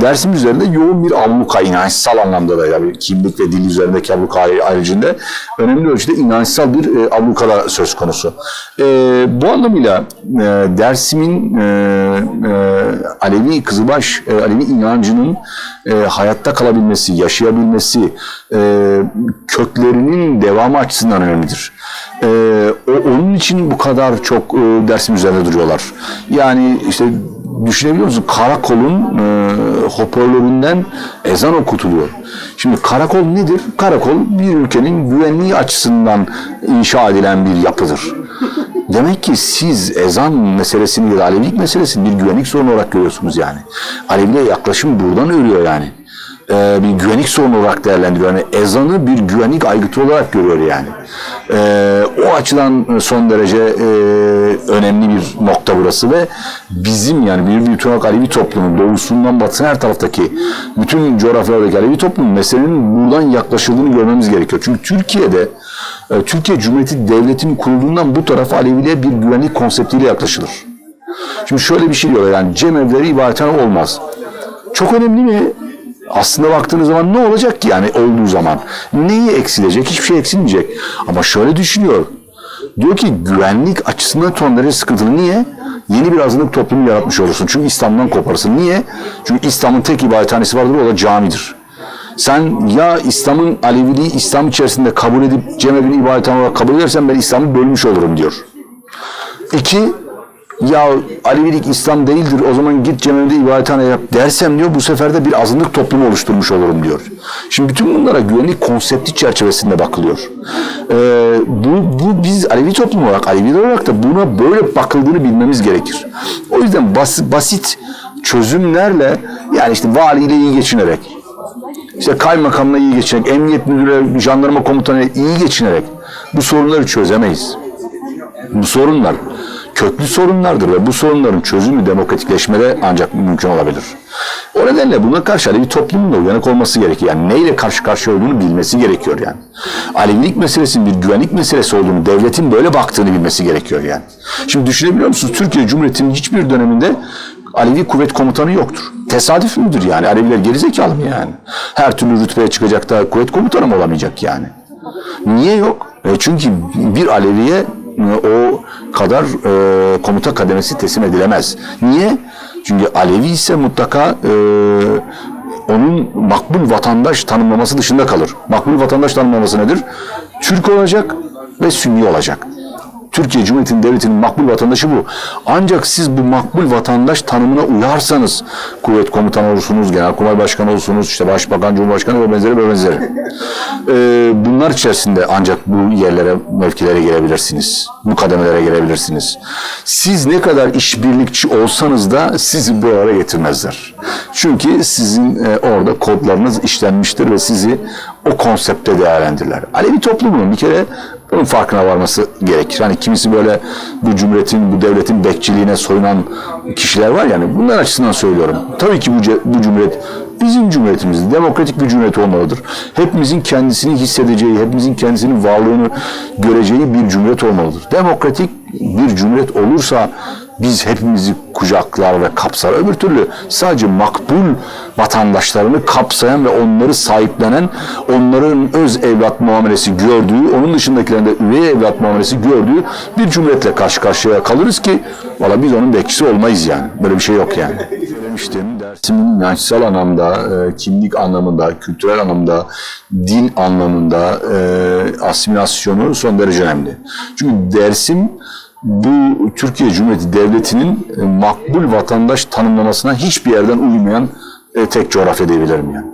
Dersim üzerinde yoğun bir abluka inançsal anlamda da yani kimlik ve dil üzerindeki abluka ayrıcında önemli ölçüde inançsal bir e, abluka da söz konusu. E, bu anlamıyla e, Dersim'in e, e, Alevi Kızılbaş e, Alevi inancının e, hayatta kalabilmesi, yaşayabilmesi, e, köklerinin devamı açısından önemlidir. E, onun için bu kadar çok e, Dersim üzerinde duruyorlar. Yani işte düşünebiliyor musun? Karakolun e, hoparlöründen ezan okutuluyor. Şimdi karakol nedir? Karakol bir ülkenin güvenliği açısından inşa edilen bir yapıdır. Demek ki siz ezan meselesini ya da Alevilik meselesini bir güvenlik sorunu olarak görüyorsunuz yani. Aleviliğe yaklaşım buradan ölüyor yani. Ee, bir güvenlik sorunu olarak değerlendiriyor. Yani ezanı bir güvenlik aygıtı olarak görüyor yani. Ee, o açıdan son derece e, önemli bir nokta burası ve bizim yani bir bütün olarak Alevi toplumun doğusundan batısına her taraftaki bütün coğrafyalardaki Alevi toplumun meselenin buradan yaklaşıldığını görmemiz gerekiyor. Çünkü Türkiye'de e, Türkiye Cumhuriyeti Devleti'nin kurulduğundan bu tarafa Aleviliğe bir güvenlik konseptiyle yaklaşılır. Şimdi şöyle bir şey diyorlar yani cemevleri ibadethane olmaz. Çok önemli mi? Aslında baktığınız zaman ne olacak ki yani olduğu zaman? Neyi eksilecek? Hiçbir şey eksilmeyecek. Ama şöyle düşünüyor. Diyor ki güvenlik açısından son derece sıkıntılı. Niye? Yeni bir azınlık toplumu yaratmış olursun. Çünkü İslam'dan koparsın. Niye? Çünkü İslam'ın tek ibadethanesi vardır o da camidir. Sen ya İslam'ın Aleviliği İslam içerisinde kabul edip cemevini ibadethane olarak kabul edersen ben İslam'ı bölmüş olurum diyor. İki, ya Alevilik İslam değildir o zaman git cemevinde ibadethane yap dersem diyor bu sefer de bir azınlık toplumu oluşturmuş olurum diyor. Şimdi bütün bunlara güvenlik konsepti çerçevesinde bakılıyor. Ee, bu, bu biz Alevi toplum olarak, Aleviler olarak da buna böyle bakıldığını bilmemiz gerekir. O yüzden bas, basit çözümlerle yani işte valiyle iyi geçinerek, işte kaymakamla iyi geçinerek, emniyet müdürü, jandarma komutanıyla iyi geçinerek bu sorunları çözemeyiz. Bu sorunlar köklü sorunlardır ve bu sorunların çözümü demokratikleşmede ancak mümkün olabilir. O nedenle buna karşı Alevi toplumun da uyanık olması gerekiyor. Yani neyle karşı karşıya olduğunu bilmesi gerekiyor yani. Alevilik meselesinin bir güvenlik meselesi olduğunu, devletin böyle baktığını bilmesi gerekiyor yani. Şimdi düşünebiliyor musunuz? Türkiye Cumhuriyeti'nin hiçbir döneminde Alevi kuvvet komutanı yoktur. Tesadüf müdür yani? Aleviler gerizekalı mı yani? Her türlü rütbeye çıkacak da kuvvet komutanı mı olamayacak yani? Niye yok? E çünkü bir Aleviye o kadar e, komuta kademesi teslim edilemez. Niye? Çünkü Alevi ise mutlaka e, onun makbul vatandaş tanımlaması dışında kalır. Makbul vatandaş tanımlaması nedir? Türk olacak ve Sünni olacak. Türkiye Cumhuriyeti Devleti'nin makbul vatandaşı bu. Ancak siz bu makbul vatandaş tanımına uyarsanız kuvvet komutanı olursunuz, genelkurmay başkanı olursunuz, işte başbakan, cumhurbaşkanı ve benzeri ve benzeri. Ee, bunlar içerisinde ancak bu yerlere, mevkilere gelebilirsiniz. Bu kademelere gelebilirsiniz. Siz ne kadar işbirlikçi olsanız da sizi buralara getirmezler. Çünkü sizin e, orada kodlarınız işlenmiştir ve sizi o konsepte değerlendirirler. Alevi toplumunun bir kere bunun farkına varması gerekir. Hani kimisi böyle bu cumhuriyetin, bu devletin bekçiliğine soyunan kişiler var yani bunlar açısından söylüyorum. Tabii ki bu, bu cumhuriyet bizim cumhuriyetimiz, demokratik bir cumhuriyet olmalıdır. Hepimizin kendisini hissedeceği, hepimizin kendisinin varlığını göreceği bir cumhuriyet olmalıdır. Demokratik bir cumhuriyet olursa biz hepimizi kucaklar ve kapsar. Öbür türlü sadece makbul vatandaşlarını kapsayan ve onları sahiplenen, onların öz evlat muamelesi gördüğü, onun dışındakilerin de üvey evlat muamelesi gördüğü bir cumhuriyetle karşı karşıya kalırız ki valla biz onun bekçisi olmayız yani. Böyle bir şey yok yani. Söylemiştim dersimin inançsal anlamda, e, kimlik anlamında, kültürel anlamda, dil anlamında e, asimilasyonu son derece önemli. Çünkü dersim bu Türkiye Cumhuriyeti Devleti'nin e, makbul vatandaş tanımlamasına hiçbir yerden uymayan e, tek coğrafya diyebilirim yani.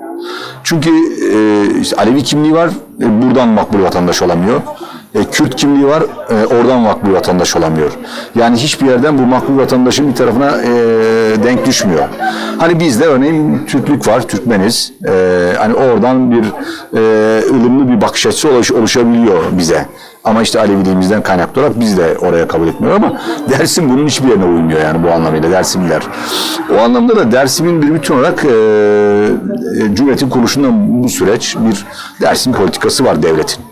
Çünkü e, işte Alevi kimliği var, buradan makbul vatandaş olamıyor. Kürt kimliği var, oradan makbul vatandaş olamıyor. Yani hiçbir yerden bu makbul vatandaşın bir tarafına denk düşmüyor. Hani bizde örneğin Türklük var, Türkmeniz. Hani oradan bir e, ılımlı bir bakış açısı oluş, oluşabiliyor bize. Ama işte Aleviliğimizden kaynaklı olarak biz de oraya kabul etmiyor ama Dersim bunun hiçbir yerine uymuyor yani bu anlamıyla Dersimler. O anlamda da Dersim'in bir bütün olarak e, e, Cumhuriyet'in kuruluşundan bu süreç bir Dersim politikası var devletin.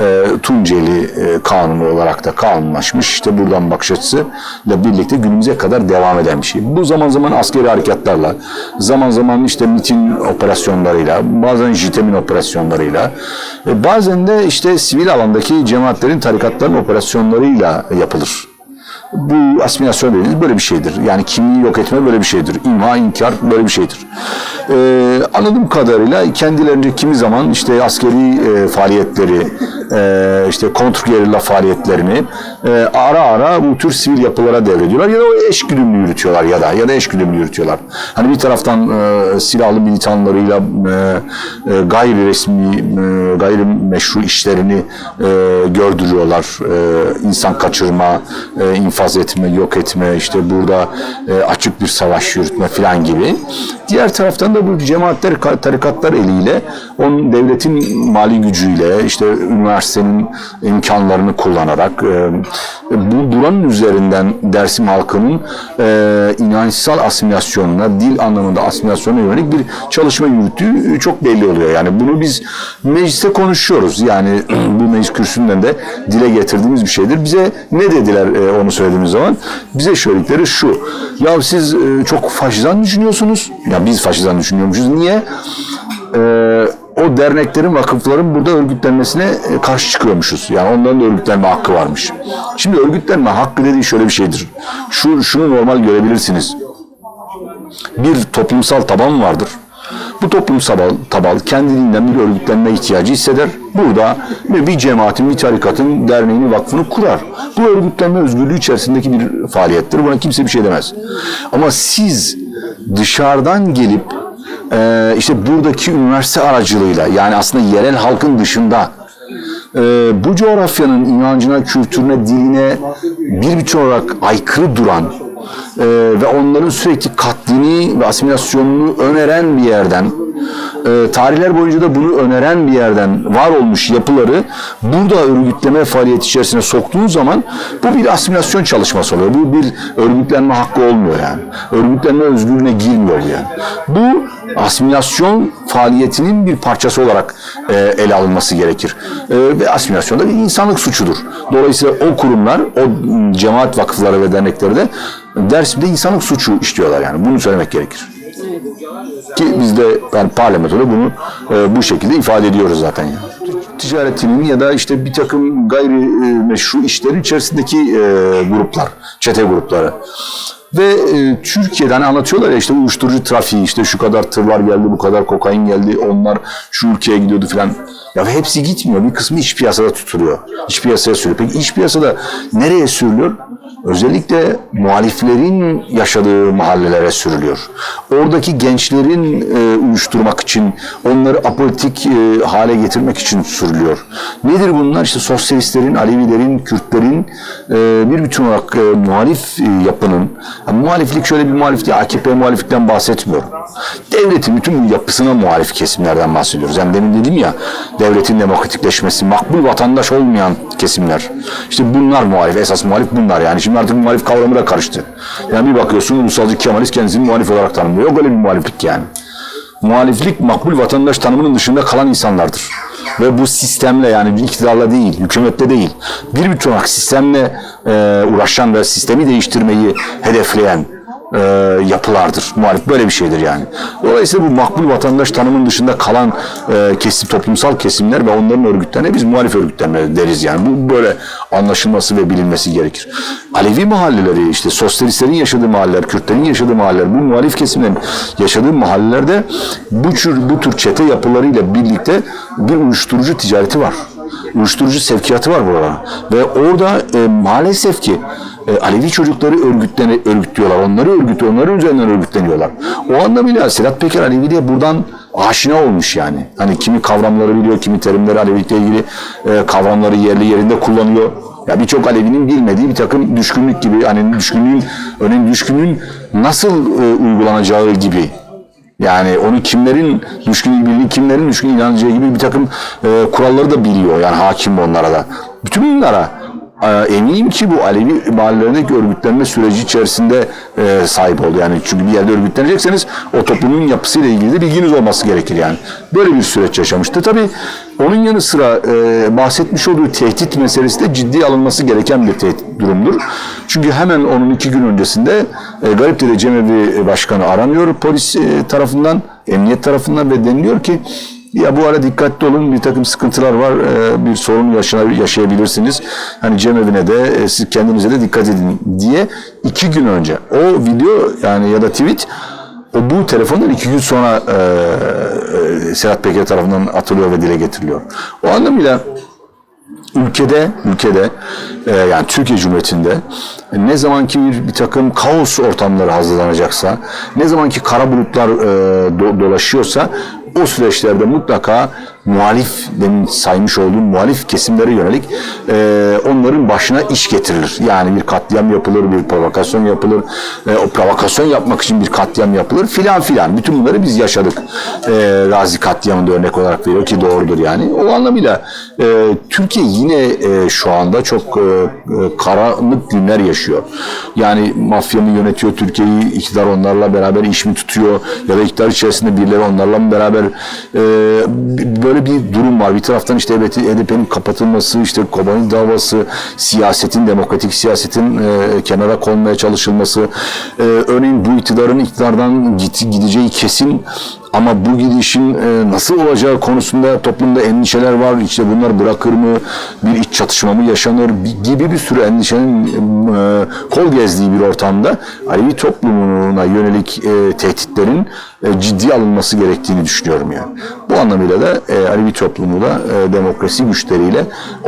E, Tunceli e, Kanunu olarak da kanunlaşmış. İşte buradan bakış açısıyla birlikte günümüze kadar devam eden bir şey. Bu zaman zaman askeri harekatlarla, zaman zaman işte MIT'in operasyonlarıyla, bazen JITEM'in operasyonlarıyla, e, bazen de işte sivil alandaki cemaatlerin, tarikatların operasyonlarıyla yapılır. Bu asimilasyon dediğimiz böyle bir şeydir. Yani kimliği yok etme böyle bir şeydir. İmha, inkar böyle bir şeydir. Ee, anladığım kadarıyla kendilerince kimi zaman işte askeri e, faaliyetleri, e, işte kontrgerilla faaliyetlerini e, ara ara bu tür sivil yapılara devrediyorlar ya da o eş güdümlü yürütüyorlar ya da ya da eş güdümlü yürütüyorlar. Hani bir taraftan e, silahlı militanlarıyla e, e, gayri resmi, e, gayri meşru işlerini e, gördürüyorlar. E, insan kaçırma, e, infaz etme, yok etme, işte burada e, açık bir savaş yürütme falan gibi. Diğer taraftan da bu cemaatler, ka- tarikatlar eliyle onun devletin mali gücüyle, işte üniversitenin imkanlarını kullanarak e, bu buranın üzerinden Dersim halkının e, inançsal asimilasyonuna, dil anlamında asimilasyona yönelik bir çalışma yürüttüğü çok belli oluyor. Yani bunu biz mecliste konuşuyoruz. Yani bu meclis kürsüsünden de dile getirdiğimiz bir şeydir. Bize ne dediler e, onu söylediğimiz zaman? Bize söyledikleri şu. Ya siz e, çok faşizan düşünüyorsunuz. Ya biz faşizan düşünüyormuşuz. Niye? E, o derneklerin, vakıfların burada örgütlenmesine e, karşı çıkıyormuşuz. Yani onların da örgütlenme hakkı varmış. Şimdi örgütlenme hakkı dediği şöyle bir şeydir. Şu, şunu normal görebilirsiniz. Bir toplumsal taban vardır. Bu toplumsal taban kendiliğinden bir örgütlenme ihtiyacı hisseder. Burada bir cemaatin, bir tarikatın, derneğini, vakfını kurar. Bu örgütlenme özgürlüğü içerisindeki bir faaliyettir. Buna kimse bir şey demez. Ama siz dışarıdan gelip e, işte buradaki üniversite aracılığıyla yani aslında yerel halkın dışında e, bu coğrafyanın inancına, kültürüne, diline bir bütün olarak aykırı duran e, ve onların sürekli katlini ve asimilasyonunu öneren bir yerden e, tarihler boyunca da bunu öneren bir yerden var olmuş yapıları burada örgütleme faaliyeti içerisine soktuğun zaman bu bir asimilasyon çalışması oluyor. Bu bir örgütlenme hakkı olmuyor yani. Örgütlenme özgürlüğüne girmiyor yani. Bu asimilasyon faaliyetinin bir parçası olarak e, ele alınması gerekir. E, ve asimilasyon da bir insanlık suçudur. Dolayısıyla o kurumlar, o m, cemaat vakıfları ve dernekleri de Dersim'de insanlık suçu işliyorlar yani. Bunu söylemek gerekir. Ki biz de yani parlamentoda bunu e, bu şekilde ifade ediyoruz zaten yani. Ticaretinin ya da işte bir takım gayri e, meşru işlerin içerisindeki e, gruplar, çete grupları. Ve e, Türkiye'de hani anlatıyorlar ya işte uyuşturucu trafiği, işte şu kadar tırlar geldi, bu kadar kokain geldi, onlar şu ülkeye gidiyordu filan. Ya hepsi gitmiyor. Bir kısmı iç piyasada tutuluyor. İç piyasaya sürüyor. Peki iç piyasada nereye sürülüyor? Özellikle muhaliflerin yaşadığı mahallelere sürülüyor. Oradaki gençlerin e, uyuşturmak için, onları apolitik e, hale getirmek için sürülüyor. Nedir bunlar? İşte sosyalistlerin, Alevilerin, Kürtlerin e, bir bütün olarak e, muhalif e, yapının, yani muhaliflik şöyle bir muhalif değil, AKP muhaliflikten bahsetmiyorum. Devletin bütün yapısına muhalif kesimlerden bahsediyoruz. Yani demin dedim ya, devletin demokratikleşmesi, makbul vatandaş olmayan kesimler. İşte bunlar muhalif, esas muhalif bunlar yani. Şimdi artık muhalif kavramı da karıştı. Yani bir bakıyorsun ulusalcı Kemalist kendisini muhalif olarak tanımlıyor. Yok öyle bir muhaliflik yani. Muhaliflik makbul vatandaş tanımının dışında kalan insanlardır. Ve bu sistemle yani iktidarla değil, hükümette değil, bir bütün olarak sistemle e, uğraşan ve sistemi değiştirmeyi hedefleyen e, yapılardır. Muhalif böyle bir şeydir yani. Dolayısıyla bu makbul vatandaş tanımının dışında kalan e, kesim, toplumsal kesimler ve onların örgütlerine biz muhalif örgütlenme deriz yani. Bu böyle anlaşılması ve bilinmesi gerekir. Alevi mahalleleri işte sosyalistlerin yaşadığı mahalleler, Kürtlerin yaşadığı mahalleler, bu muhalif kesimlerin yaşadığı mahallelerde bu tür, bu tür çete yapılarıyla birlikte bir uyuşturucu ticareti var. Uyuşturucu sevkiyatı var burada. Ve orada e, maalesef ki e, Alevi çocukları örgütlene, örgütlüyorlar. Onları örgüt, onların üzerinden örgütleniyorlar. O anlamıyla Sedat Peker Aleviliğe buradan aşina olmuş yani. Hani kimi kavramları biliyor, kimi terimleri Alevilikle ilgili e, kavramları yerli yerinde kullanıyor. Ya birçok Alevinin bilmediği bir takım düşkünlük gibi, hani düşkünlüğün, örneğin düşkünlüğün nasıl e, uygulanacağı gibi yani onu kimlerin düşkün bildiği, kimlerin düşkün inanacağı gibi bir takım e, kuralları da biliyor. Yani hakim onlara da. Bütün bunlara eminim ki bu Alevi mahallelerindeki örgütlenme süreci içerisinde e, sahip oldu. Yani çünkü bir yerde örgütlenecekseniz o toplumun yapısıyla ilgili de bilginiz olması gerekir yani. Böyle bir süreç yaşamıştı. Tabii onun yanı sıra e, bahsetmiş olduğu tehdit meselesi de ciddiye alınması gereken bir tehdit durumdur. Çünkü hemen onun iki gün öncesinde e, Garipdere Cemevi Başkanı aranıyor polis e, tarafından, emniyet tarafından ve deniliyor ki ya bu ara dikkatli olun bir takım sıkıntılar var e, bir sorun yaşayabilirsiniz. Hani cemevine de e, siz kendinize de dikkat edin diye iki gün önce o video yani ya da tweet o bu telefondan iki gün sonra e, e, Serhat Peker tarafından atılıyor ve dile getiriliyor. O anlamıyla ülkede ülkede e, yani Türkiye Cumhuriyeti'nde ne zamanki bir, bir takım kaos ortamları hazırlanacaksa, ne zamanki kara bulutlar e, do- dolaşıyorsa o süreçlerde mutlaka muhalif demin saymış olduğum muhalif kesimlere yönelik e, onların başına iş getirilir. Yani bir katliam yapılır, bir provokasyon yapılır, e, o provokasyon yapmak için bir katliam yapılır filan filan. Bütün bunları biz yaşadık. E, Gazi katliamında örnek olarak veriyor ki doğrudur yani. O anlamıyla e, Türkiye yine e, şu anda çok e, e, karanlık günler yaşıyor. Yani mafya mı yönetiyor Türkiye'yi, iktidar onlarla beraber iş mi tutuyor ya da iktidar içerisinde birileri onlarla mı beraber e, böyle bir durum var. Bir taraftan işte evet HDP'nin kapatılması, işte Kobani davası, siyasetin, demokratik siyasetin e, kenara konmaya çalışılması, e, örneğin bu iktidarın iktidardan git, gideceği kesin ama bu gidişin e, nasıl olacağı konusunda toplumda endişeler var. İşte bunlar bırakır mı? Bir iç çatışma mı yaşanır? Gibi bir sürü endişenin e, kol gezdiği bir ortamda Alevi toplumuna yönelik e, tehditlerin e, ciddiye alınması gerektiğini düşünüyorum yani. Bu anlamıyla da e, Alevi toplumu da e, demokrasi güçleriyle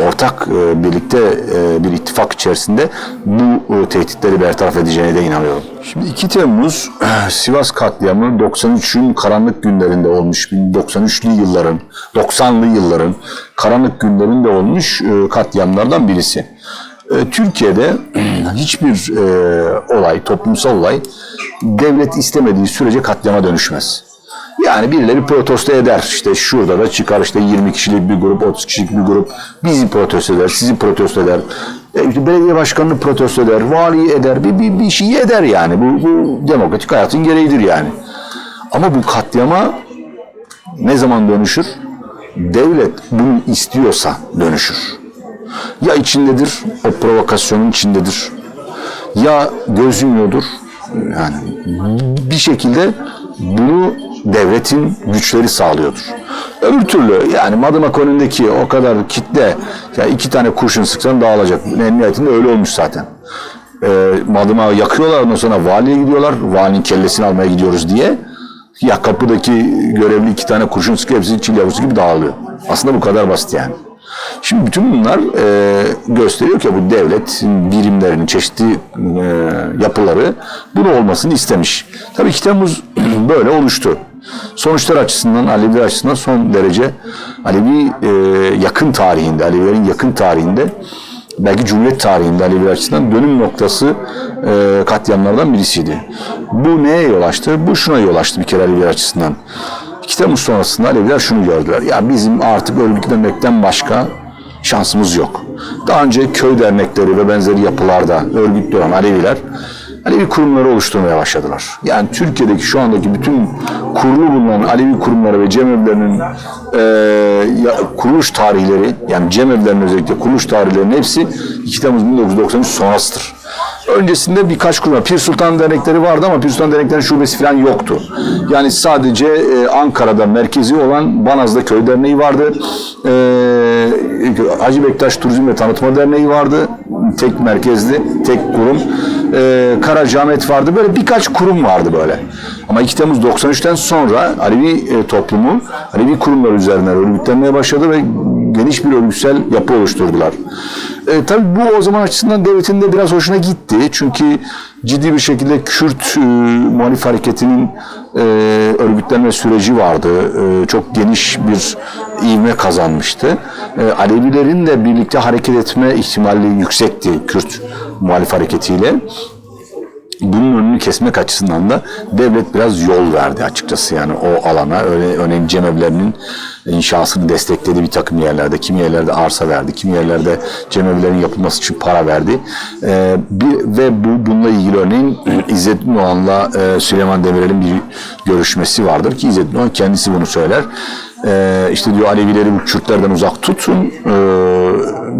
ortak e, birlikte e, bir ittifak içerisinde bu e, tehditleri bertaraf edeceğine de inanıyorum. Şimdi 2 Temmuz Sivas katliamı 93'ün karanlık günlerinde olmuş. 93'lü yılların, 90'lı yılların karanlık günlerinde olmuş e, katliamlardan birisi. E, Türkiye'de hiçbir e, olay, toplumsal olay devlet istemediği sürece katliama dönüşmez. Yani birileri protesto eder. İşte şurada da çıkar işte 20 kişilik bir grup, 30 kişilik bir grup bizi protesto eder, sizi protesto eder. E, belediye başkanını protesto eder, valiyi eder, bir, bir, bir şeyi eder yani. Bu, bu demokratik hayatın gereğidir yani. Ama bu katliama ne zaman dönüşür? Devlet bunu istiyorsa dönüşür. Ya içindedir, o provokasyonun içindedir. Ya göz yumuyordur. Yani bir şekilde bunu devletin güçleri sağlıyordur. Öbür türlü yani Madımak önündeki o kadar kitle ya iki tane kurşun sıksan dağılacak. En nihayetinde öyle olmuş zaten. E, Madımak'ı yakıyorlar ondan sonra valiye gidiyorlar. Valinin kellesini almaya gidiyoruz diye. Ya kapıdaki görevli iki tane kurşun sıkıyor hepsi çil yavrusu gibi dağılıyor. Aslında bu kadar basit yani. Şimdi bütün bunlar e, gösteriyor ki bu devlet birimlerinin çeşitli e, yapıları bunu olmasını istemiş. Tabii ki Temmuz böyle oluştu. Sonuçlar açısından, Alevi açısından son derece Alevi e, yakın tarihinde, Alevilerin yakın tarihinde belki Cumhuriyet tarihinde Alevi açısından dönüm noktası e, katliamlardan birisiydi. Bu neye yol açtı? Bu şuna yol açtı bir kere Alevi açısından. 2 Temmuz sonrasında Aleviler şunu gördüler. Ya bizim artık örgütlenmekten başka şansımız yok. Daha önce köy dernekleri ve benzeri yapılarda örgütlü olan Aleviler Alevi kurumları oluşturmaya başladılar. Yani Türkiye'deki şu andaki bütün kurulu bulunan Alevi kurumları ve cemevlerinin e, kuruluş tarihleri yani cemevlerin özellikle kuruluş tarihlerinin hepsi 2 Temmuz 1993 sonrasıdır. Öncesinde birkaç kurum, Pir Sultan dernekleri vardı ama Pir Sultan derneklerinin şubesi falan yoktu. Yani sadece e, Ankara'da merkezi olan Banaz'da Köy Derneği vardı. E, Hacı Bektaş Turizm ve Tanıtma Derneği vardı. Tek merkezli, tek kurum. E, Karacaahmet vardı. Böyle birkaç kurum vardı böyle. Ama 2 Temmuz 93'ten sonra Alevi e, toplumu, Alevi kurumlar üzerinden örgütlenmeye başladı ve geniş bir örgütsel yapı oluşturdular. E, tabii bu o zaman açısından devletin de biraz hoşuna gitti. Çünkü ciddi bir şekilde Kürt e, muhalif hareketinin e, örgütlenme süreci vardı. E, çok geniş bir ivme kazanmıştı. E, Alevilerin de birlikte hareket etme ihtimali yüksekti Kürt muhalif hareketiyle. Bunun önünü kesmek açısından da devlet biraz yol verdi açıkçası yani o alana. Öyle örneğin cemevlerinin inşasını destekledi bir takım yerlerde. Kimi yerlerde arsa verdi. Kimi yerlerde cemevlerin yapılması için para verdi. Ee, bir, ve bu bununla ilgili örneğin İzzet Doğan'la e, Süleyman Demirel'in bir görüşmesi vardır ki İzzet Doğan kendisi bunu söyler. Ee, işte diyor Alevileri bu Kürtlerden uzak tutun. Ee,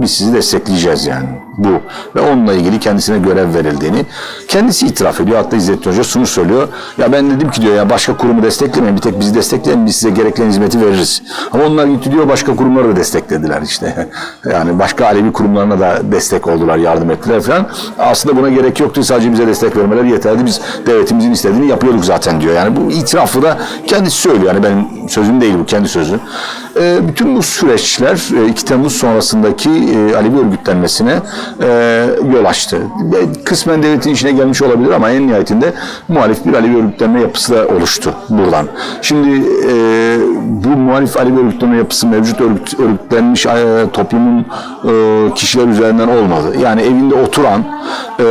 biz sizi destekleyeceğiz yani. Bu. Ve onunla ilgili kendisine görev verildiğini kendisi itiraf ediyor. Hatta İzzet Hoca şunu söylüyor. Ya ben dedim ki diyor ya başka kurumu desteklemeyin. Bir tek bizi destekleyin. Biz size gereken hizmeti veririz. Ama onlar gitti diyor başka kurumları da desteklediler işte. Yani başka Alevi kurumlarına da destek oldular, yardım ettiler falan. Aslında buna gerek yoktu. Sadece bize destek vermeleri yeterli. Biz devletimizin istediğini yapıyorduk zaten diyor. Yani bu itirafı da kendisi söylüyor. Yani benim sözüm değil bu, kendi sözü. Ee, bütün bu süreçler e, 2 Temmuz sonrasındaki e, Alevi örgütlenmesine e, yol açtı. Kısmen devletin içine gelmiş olabilir ama en nihayetinde muhalif bir Alevi örgütlenme yapısı da oluştu buradan. Şimdi e, bu muhalif Alevi örgütlenme yapısı mevcut örgüt, örgütlenmiş e, toplumun e, kişiler üzerinden olmadı. Yani evinde oturan e,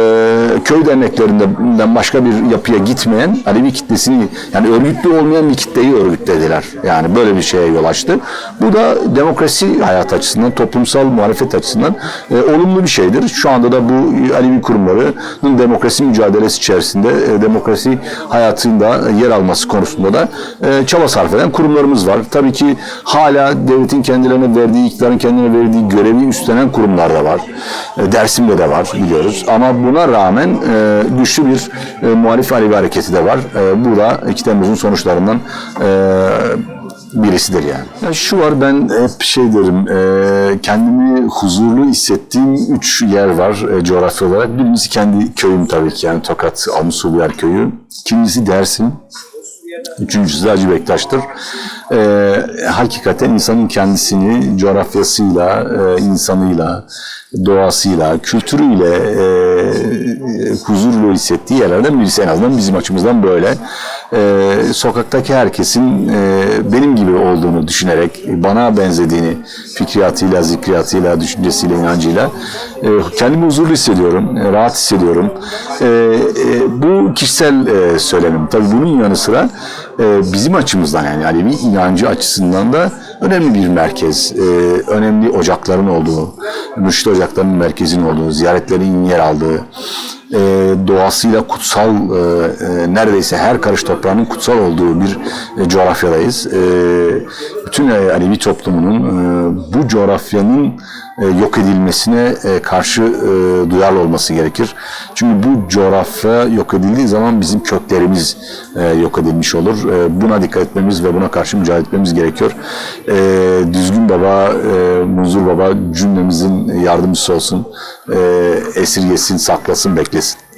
köy derneklerinden başka bir yapıya gitmeyen Alevi kitlesini yani örgütlü olmayan bir kitleyi örgütlediler. Yani böyle bir şeye yol açtı. Bu da demokrasi hayat açısından, toplumsal muhalefet açısından e, olumlu bir şeydir. Şu anda da bu Alevi kurumlarının demokrasi mücadelesi içerisinde e, demokrasi hayatında yer alması konusunda da e, çaba sarf eden kurumlarımız var. Tabii ki hala devletin kendilerine verdiği, iktidarın kendine verdiği görevi üstlenen kurumlar da var. E, Dersim'de de var biliyoruz. Ama buna rağmen güçlü bir e, muhalif Alevi hareketi de var. E, bu da 2 Temmuz'un sonuçlarından e, birisidir yani. Ya şu var ben hep şey derim e, kendimi huzurlu hissettiğim üç yer var e, coğrafya olarak. Birincisi kendi köyüm tabii ki yani Tokat Amusulyer köyü. İkincisi Dersim. Üçüncüsü Hacı Bektaş'tır. E, hakikaten insanın kendisini coğrafyasıyla, e, insanıyla, doğasıyla, kültürüyle e, huzurlu hissettiği yerlerden birisi en azından bizim açımızdan böyle. E, sokaktaki herkesin e, benim gibi olduğunu düşünerek, bana benzediğini fikriyatıyla, zikriyatıyla, düşüncesiyle, inancıyla e, kendimi huzurlu hissediyorum, e, rahat hissediyorum. E, e, bu kişisel e, söylemim. Tabii bunun yanı sıra e, bizim açımızdan yani Alevi inancı açısından da önemli bir merkez. E, önemli ocakların olduğu, müşrit ocaklarının merkezinin olduğu, ziyaretlerin yer aldığı, e, doğasıyla kutsal, e, e, neredeyse her karış toprağının kutsal olduğu bir e, coğrafyadayız. E, bütün e, Alevi toplumunun e, bu coğrafyanın e, yok edilmesine e, karşı e, duyarlı olması gerekir. Çünkü bu coğrafya yok edildiği zaman bizim köklerimiz e, yok edilmiş olur. E, buna dikkat etmemiz ve buna karşı mücadele etmemiz gerekiyor. E, Düzgün Baba, e, Munzur Baba cümlemizin yardımcısı olsun. E, esirgesin, saklasın, beklesin. noches.